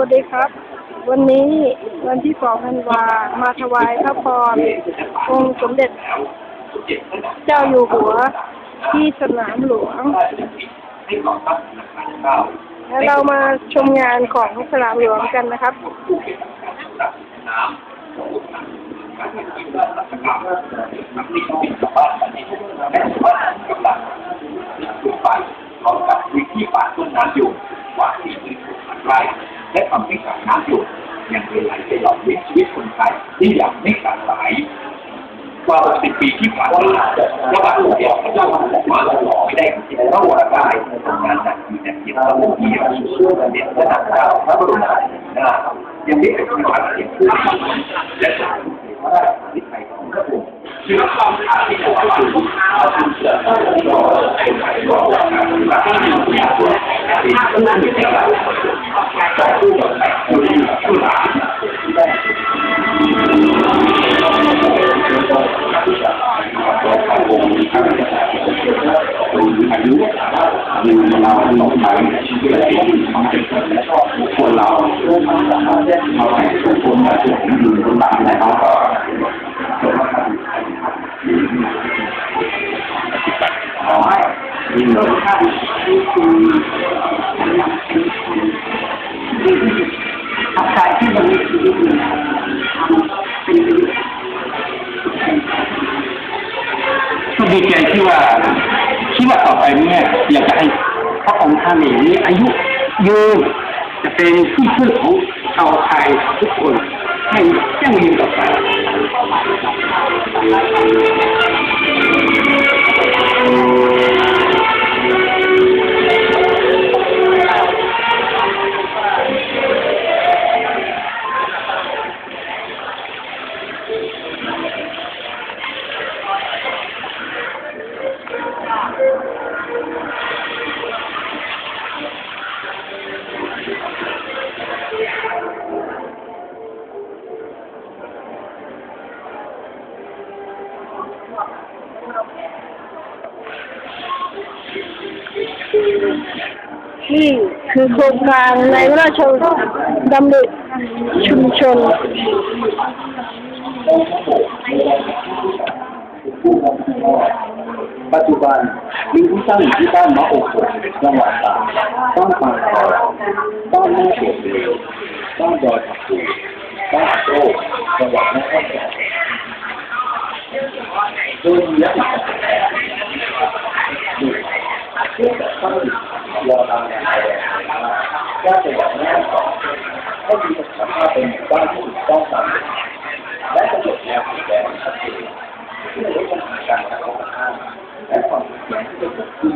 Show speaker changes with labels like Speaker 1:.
Speaker 1: วัสดีครับ วันนี้วันที่สองธันวามาถวายพระพรองค์สมเด็จ เจ้าอยู่หัวที่สนามหลวง แล้วเรามาชมงานของสนามหลวงกันนะครับ
Speaker 2: พร้อมกับพื้นที่ป่าต้นน้ำอยู่กว่าที่มีพันไร่ และทำให้สายน้ำอยู่ยังเป็นไหลไปหล่อเลี้ยงชีวิตคนไทยที่ยังไม่ขาดสายกว่า60ปีที่ผ่านมาระหว่างเดียวพระเจ้าบอกว่าไม่ได้คิดพระหวรกายทำงานหนักมีแต่เพียงระองค์เดียวช่วงเสด็จพระหนางเจ้าพระบรมราชินีนาถยังไม่เป็นความเพียงผู้ที่และสมพระราชนิไทยของพระองค์คือความท้าที่จะว่าเอาคุณเสือรอไอ้ไข่รอกา เราหลงไปชีวิตที่ของเด็กและก็คนเราเราให้ทุกคนมาถึงอยู่บนหลังนะครับขอให้มีรสชาติที่ดี พระองค์ท่านเนี่ยมีอายุยืนจะเป็นที่พึ่งของชาวไทยทุกคนให้ยั่งยืนต่อไป
Speaker 1: นี่คือโครงการในพระราชดำริชุมชน
Speaker 2: ปัจจุบันมีผู้สร้างอยู่ที่บ้านมะโอกจังหวัดตากบ้านปางทอบ้านแม่เปียวบ้านดอยผักกูบ้านโต้จังหวัดแม่ฮ่องสอนโดยมีลักษณะดูเพื่อจัดตั้ง รอตามแนวแก้จังหวัดแม่ฮ่อนให้มีสถานะเป็นบ้านที่ถูกต้องตามและกำหนดแนวสีแดงชัดเจนเพื่อลดปัญหาการกระทบกระทั่งและความขัดแย้งที่จะเกิดขึ้น